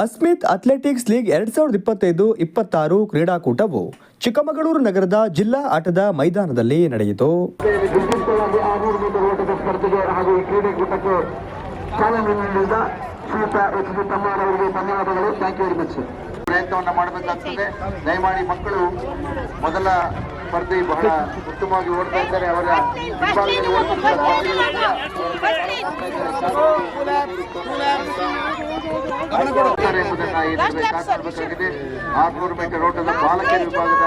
ಅಸ್ಮಿತ್ athletics league ಎರಡ್ ಸಾವಿರದ ಇಪ್ಪತ್ತೈದು ಇಪ್ಪತ್ತಾರು ಕ್ರೀಡಾಕೂಟವು ಚಿಕ್ಕಮಗಳೂರು ನಗರದ ಜಿಲ್ಲಾ ಆಟದ ಮೈದಾನದಲ್ಲಿ ನಡೆಯಿತು. ಪ್ರಯತ್ನವನ್ನು ಮಾಡಬೇಕಾಗ್ತದೆ. ದಯಮಾಡಿ ಮಕ್ಕಳು ಮೊದಲ ಸ್ಪರ್ಧೆ ಬಹಳ ಉತ್ತಮವಾಗಿ ಓಡ್ತಾ ಇದ್ದಾರೆ. ಅವರ ಹಿಂಭಾಗದಲ್ಲಿ ವಿಭಾಗದ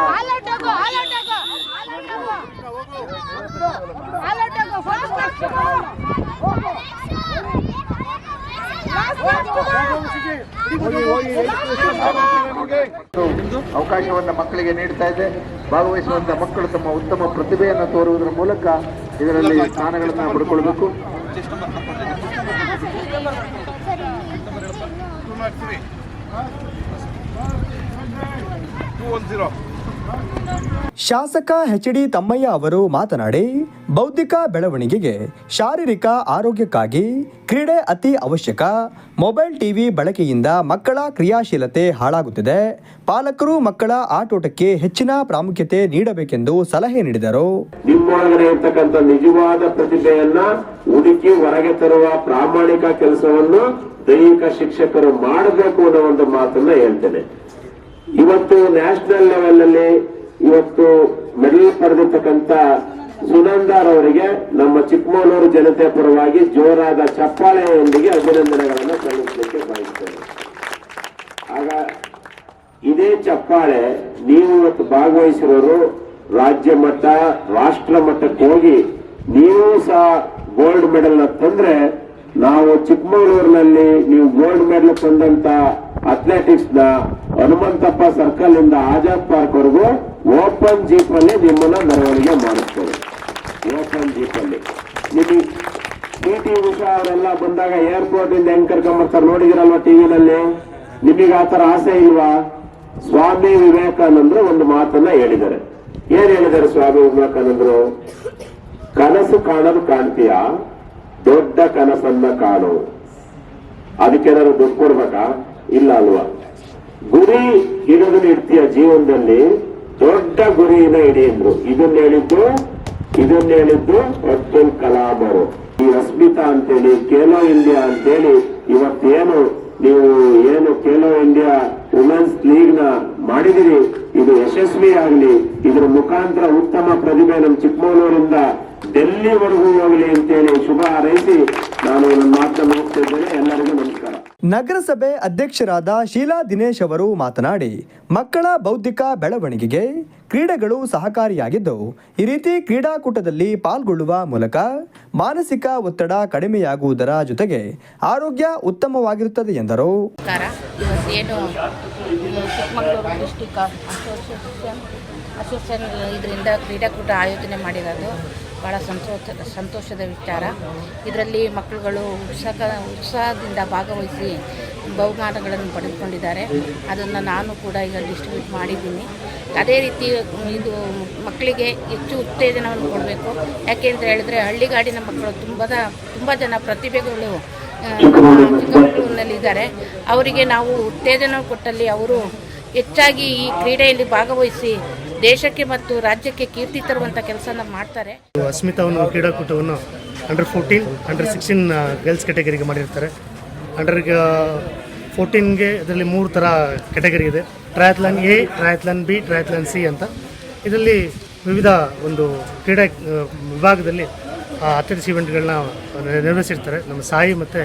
ಅವಕಾಶವನ್ನು ಮಕ್ಕಳಿಗೆ ನೀಡ್ತಾ ಇದೆ ಭಾಗವಹಿಸುವಂತ ಮಕ್ಕಳು ತಮ್ಮ ಉತ್ತಮ ಪ್ರತಿಭೆಯನ್ನು ತೋರುವುದರ ಮೂಲಕ ಇದರಲ್ಲಿ ಸ್ಥಾನಗಳನ್ನು ಪಡ್ಕೊಳ್ಬೇಕು ಶಾಸಕ ಎಚ್ ಡಿ ತಮ್ಮಯ್ಯ ಅವರು ಮಾತನಾಡಿ, ಬೌದ್ಧಿಕ ಬೆಳವಣಿಗೆಗೆ ಶಾರೀರಿಕ ಆರೋಗ್ಯಕ್ಕಾಗಿ ಕ್ರೀಡೆ ಅತಿ ಅವಶ್ಯಕ. ಮೊಬೈಲ್ ಟಿವಿ ಬಳಕೆಯಿಂದ ಮಕ್ಕಳ ಕ್ರಿಯಾಶೀಲತೆ ಹಾಳಾಗುತ್ತಿದೆ. ಪಾಲಕರು ಮಕ್ಕಳ ಆಟೋಟಕ್ಕೆ ಹೆಚ್ಚಿನ ಪ್ರಾಮುಖ್ಯತೆ ನೀಡಬೇಕೆಂದು ಸಲಹೆ ನೀಡಿದರು. ನಿಜವಾದ ಪ್ರತಿಭೆಯನ್ನ ಹುಡುಕಿ ಹೊರಗೆ ತರುವ ಪ್ರಾಮಾಣಿಕ ಕೆಲಸವನ್ನು ದೈಹಿಕ ಶಿಕ್ಷಕರು ಮಾಡಬೇಕು ಅನ್ನೋ ಒಂದು ಮಾತನ್ನ ಹೇಳ್ತೇನೆ. ಇವತ್ತು ನ್ಯಾಷನಲ್ ಲೆವೆಲ್ ಅಲ್ಲಿ ಇವತ್ತು ಮೆಡಲ್ ಪಡೆದಿರ್ತಕ್ಕಂಥ ಸುನಂದಾರ್ ಅವರಿಗೆ ನಮ್ಮ ಚಿಕ್ಕಮಗಳೂರು ಜನತೆ ಪರವಾಗಿ ಜೋರಾದ ಚಪ್ಪಾಳೆಯೊಂದಿಗೆ ಅಭಿನಂದನೆಗಳನ್ನು ಸಲ್ಲಿಸಲಿಕ್ಕೆ ಬಯಸ್ತೇನೆ. ಆಗ ಇದೇ ಚಪ್ಪಾಳೆ ನೀವು ಇವತ್ತು ಭಾಗವಹಿಸಿರೋರು ರಾಜ್ಯ ಮಟ್ಟ, ರಾಷ್ಟ್ರ ಮಟ್ಟಕ್ಕೆ ಹೋಗಿ ನೀವು ಸಹ ಗೋಲ್ಡ್ ಮೆಡಲ್ ತಂದ್ರೆ ನಾವು ಚಿಕ್ಕಮಗಳೂರಿನಲ್ಲಿ ನೀವು ಗೋಲ್ಡ್ ಮೆಡಲ್ ತಂದಂತ ಅಥ್ಲೆಟಿಕ್ಸ್ನ ಹನುಮಂತಪ್ಪ ಸರ್ಕಲ್ ಇಂದ ಆಜಾದ್ ಪಾರ್ಕ್ ವರೆಗೂ ಓಪನ್ ಜೀಪ್ ಅಲ್ಲಿ ನಿಮ್ಮನ್ನ ಮೆರವಣಿಗೆ ಮಾಡುತ್ತೇವೆ ಓಪನ್ ಜೀಪ್ ಅಲ್ಲಿ ನಿಮಗೆ ಪಿ ಟಿ ಉಷಾ ಅವರೆಲ್ಲ ಬಂದಾಗ ಏರ್ಪೋರ್ಟ್ ಇಂದ ಹೆಂಗ್ ಕರ್ಕೊಂಬರ್ತಾರೆ ನೋಡಿದಿರಲ್ವಾ ಟಿವಿನಲ್ಲಿ ನಿಮಗೆ ಆತರ ಆಸೆ ಇಲ್ವಾ? ಸ್ವಾಮಿ ವಿವೇಕಾನಂದರು ಒಂದು ಮಾತನ್ನ ಹೇಳಿದ್ದಾರೆ. ಏನ್ ಹೇಳಿದ್ದಾರೆ ಸ್ವಾಮಿ ವಿವೇಕಾನಂದರು? ಕನಸು ಕಾಣಲು ಕಾಣ್ತೀಯ? ದೊಡ್ಡ ಕನಸನ್ನ ಕಾಣು. ಅದಕ್ಕೇನಾದ್ರು ದುಡ್ಡು ಕೊಡ್ಬೇಕಾ? ಇಲ್ಲ ಅಲ್ವಾ? ಗುರಿ ಹಿಡಿದು ಇಡ್ತೀಯ ಜೀವನದಲ್ಲಿ, ದೊಡ್ಡ ಗುರಿನ ಇಡಿ ಅಂದ್ರು. ಇದನ್ನ ಹೇಳಿದ್ದು ಇದನ್ನ ಹೇಳಿದ್ದು ಅಬ್ದುಲ್ ಕಲಾಂ ಅವರು. ಈ ಅಸ್ಮಿತಾ ಅಂತೇಳಿ, ಖೇಲೋ ಇಂಡಿಯಾ ಅಂತೇಳಿ ಇವತ್ತೇನು ನೀವು ಏನು ಖೇಲೋ ಇಂಡಿಯಾ ವುಮೆನ್ಸ್ ಲೀಗ್ನ ಮಾಡಿದಿರಿ, ಇದು ಯಶಸ್ವಿ ಆಗಲಿ ಇದರ ಮುಖಾಂತರ ಉತ್ತಮ ಪ್ರತಿಭೆ ನಮ್ಮ ಚಿಕ್ಕಮಗಳೂರಿಂದ ಡೆಲ್ಲಿವರೆಗೂ ಹೋಗಲಿ ಅಂತೇಳಿ ಶುಭ ಹಾರೈಸಿ ನಾನು ನನ್ನ ಮಾತನ್ನು ಹೋಗ್ತಿದ್ದೇನೆ ಎಲ್ಲರಿಗೂ ನಮಸ್ಕಾರ. ನಗರಸಭೆ ಅಧ್ಯಕ್ಷರಾದ ಶೀಲಾ ದಿನೇಶ್ ಅವರು ಮಾತನಾಡಿ ಮಕ್ಕಳ ಬೌದ್ಧಿಕ ಬೆಳವಣಿಗೆಗೆ ಕ್ರೀಡೆಗಳು ಸಹಕಾರಿಯಾಗಿದ್ದು ಈ ರೀತಿ ಕ್ರೀಡಾಕೂಟದಲ್ಲಿ ಪಾಲ್ಗೊಳ್ಳುವ ಮೂಲಕ ಮಾನಸಿಕ ಒತ್ತಡ ಕಡಿಮೆಯಾಗುವುದರ ಜೊತೆಗೆ ಆರೋಗ್ಯ ಉತ್ತಮವಾಗಿರುತ್ತದೆ ಎಂದರು. ಅಸೋಸಿಯೇಷನ್ ಇದರಿಂದ ಕ್ರೀಡಾಕೂಟ ಆಯೋಜನೆ ಮಾಡಿರೋದು. ಭಾಳ ಸಂತೋಷ, ಸಂತೋಷದ ವಿಚಾರ. ಇದರಲ್ಲಿ ಮಕ್ಕಳುಗಳು ಉತ್ಸಾಹ, ಉತ್ಸಾಹದಿಂದ ಭಾಗವಹಿಸಿ ಬಹುಮಾನಗಳನ್ನು ಪಡೆದುಕೊಂಡಿದ್ದಾರೆ. ಅದನ್ನು ನಾನು ಕೂಡ ಈಗ ಡಿಸ್ಟ್ರಿಬ್ಯೂಟ್ ಮಾಡಿದ್ದೀನಿ. ಅದೇ ರೀತಿ, ಇದು ಮಕ್ಕಳಿಗೆ ಹೆಚ್ಚು ಉತ್ತೇಜನವನ್ನು ಕೊಡಬೇಕು. ಯಾಕೆ ಅಂತ ಹೇಳಿದ್ರೆ, ಹಳ್ಳಿಗಾಡಿನ ಮಕ್ಕಳು ತುಂಬದ, ತುಂಬ ಜನ ಪ್ರತಿಭೆಗಳು ಚಿಕ್ಕಮಗಳೂರಿನಲ್ಲಿದ್ದಾರೆ. ಅವರಿಗೆ ನಾವು ಉತ್ತೇಜನ ಕೊಟ್ಟಲ್ಲಿ ಅವರು ಹೆಚ್ಚಾಗಿ ಈ ಕ್ರೀಡೆಯಲ್ಲಿ ಭಾಗವಹಿಸಿ ದೇಶಕ್ಕೆ ಮತ್ತು ರಾಜ್ಯಕ್ಕೆ ಕೀರ್ತಿ ತರುವಂಥ ಕೆಲಸನ ಮಾಡ್ತಾರೆ. ಅಸ್ಮಿತಾವನ್ನು ಕ್ರೀಡಾಕೂಟವನ್ನು under fourteen under sixteen girls ಕ್ಯಾಟಗರಿಗೆ ಮಾಡಿರ್ತಾರೆ. ಅಂಡರ್ ಫೋರ್ಟೀನ್ಗೆ ಇದರಲ್ಲಿ ಮೂರು ಥರ ಕ್ಯಾಟಗರಿ ಇದೆ. Triathlon A triathlon B triathlon C ಅಂತ. ಇದರಲ್ಲಿ ವಿವಿಧ ಒಂದು ಕ್ರೀಡಾ ಆ, ವಿಭಾಗದಲ್ಲಿ ಅಥ್ಲೆಟಿಕ್ಸ್ ಇವೆಂಟ್ಗಳನ್ನ ನಿರ್ವಹಿಸಿರ್ತಾರೆ. ನಮ್ಮ ಸಾಯಿ ಮತ್ತು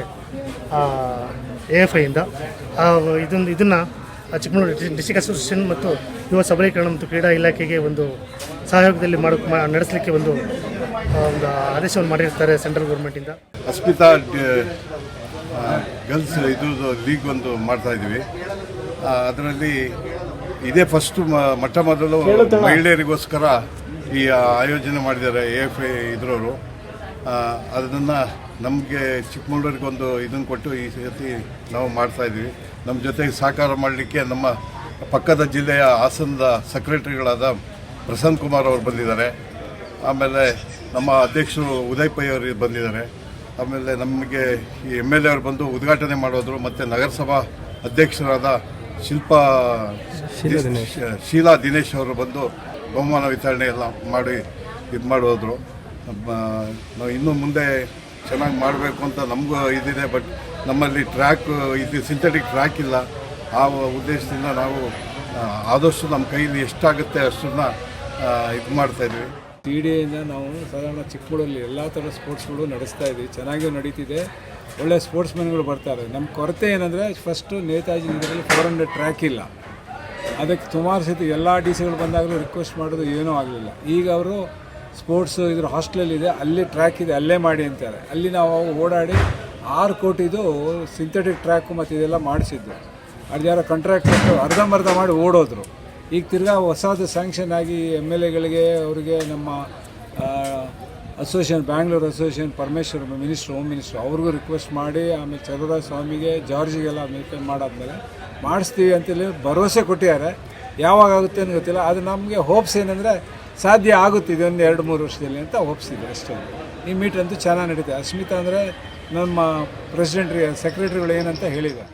ಎ ಎಫ್ ಐಯಿಂದ ಇದನ್ನು ಇದನ್ನು ಚಿಕ್ಕಮಗಳೂರು ಡಿಸ್ಟಿಕ್ ಅಸೋಸಿಯೇಷನ್ ಮತ್ತು ಯುವ ಸಬಲೀಕರಣ ಮತ್ತು ಕ್ರೀಡಾ ಇಲಾಖೆಗೆ ಒಂದು ಸಹಯೋಗದಲ್ಲಿ ಮಾಡ ಮಾ- ನಡೆಸಲಿಕ್ಕೆ ಒಂದು ಆ, ಒಂದು ಆದೇಶವನ್ನು ಮಾಡಿರ್ತಾರೆ ಸೆಂಟ್ರಲ್ ಗೌರ್ಮೆಂಟಿಂದ ಅಸ್ಮಿತಾ ಗರ್ಲ್ಸ್ ಇದು ಲೀಗ್ ಒಂದು ಮಾಡ್ತಾ ಇದ್ದೀವಿ. ಅದರಲ್ಲಿ ಇದೇ ಫಸ್ಟ್ ಮೊಟ್ಟ ಮೊದಲು ಮಹಿಳೆಯರಿಗೋಸ್ಕರ ಈ ಆಯೋಜನೆ ಮಾಡಿದ್ದಾರೆ ಎ ಎಫ್ ಐ ಇದ್ರವರು. ಅದನ್ನು ನಮಗೆ ಚಿಕ್ಕಮಗಳೂರಿಗೆ ಒಂದು ಇದನ್ನು ಕೊಟ್ಟು ಈ ಸತಿ ನಾವು ಮಾಡ್ತಾ ಇದ್ದೀವಿ. ನಮ್ಮ ಜೊತೆಗೆ ಸಹಕಾರ ಮಾಡಲಿಕ್ಕೆ ನಮ್ಮ ಪಕ್ಕದ ಜಿಲ್ಲೆಯ ಹಾಸನದ ಸೆಕ್ರೆಟರಿಗಳಾದ ಪ್ರಸನ್ನ ಕುಮಾರ್ ಅವರು ಬಂದಿದ್ದಾರೆ. ಆಮೇಲೆ ನಮ್ಮ ಅಧ್ಯಕ್ಷರು ಉದಯ್ ಪೈ ಅವರು ಬಂದಿದ್ದಾರೆ. ಆಮೇಲೆ ನಮಗೆ ಈ ಎಂ ಎಲ್ ಎ ಅವರು ಬಂದು ಉದ್ಘಾಟನೆ ಮಾಡೋದ್ರು ಮತ್ತು ನಗರಸಭಾ ಅಧ್ಯಕ್ಷರಾದ ಶಿಲ್ಪ ಶೀಲಾ ದಿನೇಶ್. ಅವರು ಬಂದು ಬಹುಮಾನ ವಿತರಣೆ ಎಲ್ಲ ಮಾಡಿ ಇದು ಮಾಡೋದ್ರು. ನಾವು ಇನ್ನು ಮುಂದೆ ಚೆನ್ನಾಗಿ ಮಾಡಬೇಕು ಅಂತ ನಮಗೂ ಇದಿದೆ ಬಟ್ ನಮ್ಮಲ್ಲಿ ಟ್ರ್ಯಾಕ್ ಇದು ಸಿಂಥೆಟಿಕ್ ಟ್ರ್ಯಾಕ್ ಇಲ್ಲ. ಆ ಉದ್ದೇಶದಿಂದ ನಾವು ಆದಷ್ಟು ನಮ್ಮ ಕೈಯಲ್ಲಿ ಎಷ್ಟಾಗುತ್ತೆ ಅಷ್ಟನ್ನ ಇದು ಮಾಡ್ತಾಯಿದ್ವಿ ಟಿ ಕ್ರೀಡೆಯಿಂದ ನಾವು ಸಾಧಾರಣ ಚಿಕ್ಕಮಗಳಲ್ಲಿ ಎಲ್ಲ ಥರ ಸ್ಪೋರ್ಟ್ಸ್ಗಳು ನಡೆಸ್ತಾ ಇದ್ದೀವಿ. ಚೆನ್ನಾಗಿ ನಡೀತಿದೆ. ಒಳ್ಳೆ ಸ್ಪೋರ್ಟ್ಸ್ ಮೆನ್ಗಳು ಬರ್ತಾರೆ. ನಮ್ಮ ಕೊರತೆ ಏನಂದರೆ, ಫಸ್ಟು ನೇತಾಜಿ ಇದರಲ್ಲಿ ಫೋರ್ ಹಂಡ್ರೆಡ್ ಟ್ರ್ಯಾಕ್ ಇಲ್ಲ. ಅದಕ್ಕೆ ಸುಮಾರು ಸತಿ ಎಲ್ಲ ಡಿ ಸಿಗಳು ಬಂದಾಗಲೂ ರಿಕ್ವೆಸ್ಟ್ ಮಾಡೋದು ಏನೂ ಆಗಲಿಲ್ಲ. ಈಗ ಅವರು ಸ್ಪೋರ್ಟ್ಸು ಇದ್ರ ಹಾಸ್ಟೆಲಲ್ಲಿದೆ ಅಲ್ಲಿ ಟ್ರ್ಯಾಕ್ ಇದೆ, ಅಲ್ಲೇ ಮಾಡಿ ಅಂತಾರೆ. ಅಲ್ಲಿ ನಾವು ಓಡಾಡಿ ಆರು ಕೋಟಿದು ಸಿಂಥೆಟಿಕ್ ಟ್ರ್ಯಾಕು ಮತ್ತು ಇದೆಲ್ಲ ಮಾಡಿಸಿದ್ದು. ಅದು ಯಾರೋ ಕಾಂಟ್ರಾಕ್ಟ್ ಕೊಟ್ಟು ಅರ್ಧಂಬರ್ಧ ಮಾಡಿ ಓಡೋದ್ರು. ಈಗ ತಿರ್ಗಾ ಹೊಸದು ಸ್ಯಾಂಕ್ಷನ್ ಆಗಿ ಎಂ ಎಲ್ ಎಗಳಿಗೆ, ಅವರಿಗೆ ನಮ್ಮ association Bangalore association Parameshwar minister home minister ಅವ್ರಿಗೂ ರಿಕ್ವೆಸ್ಟ್ ಮಾಡಿ, ಆಮೇಲೆ ಚಂದ್ರರಾಜ ಸ್ವಾಮಿಗೆ, ಜಾರ್ಜಿಗೆಲ್ಲ ಮೀಟಿಂಗ್ ಮಾಡಾದ್ಮೇಲೆ ಮಾಡಿಸ್ತೀವಿ ಅಂತೇಳಿ ಭರವಸೆ ಕೊಟ್ಟಿದ್ದಾರೆ. ಯಾವಾಗ ಆಗುತ್ತೆ ಅಂತ ಗೊತ್ತಿಲ್ಲ. ಅದು ನಮಗೆ ಹೋಪ್ಸ್ ಏನಂದರೆ ಸಾಧ್ಯ ಆಗುತ್ತೆ ಒಂದು ಎರಡು, ಮೂರು ವರ್ಷದಲ್ಲಿ ಅಂತ ಹೋಪ್ಸ್ ಇದೆ ಅಷ್ಟೇ. ಈ ಮೀಟ್ ಅಂತೂ ಚೆನ್ನಾಗಿ ನಡೀತೆ ಅಸ್ಮಿತಾ ಅಂದರೆ ನಮ್ಮ ಪ್ರೆಸಿಡೆಂಟ್ರಿಗೆ ಸೆಕ್ರೆಟ್ರಿಗಳು ಏನಂತ ಹೇಳಿದ್ದಾರೆ.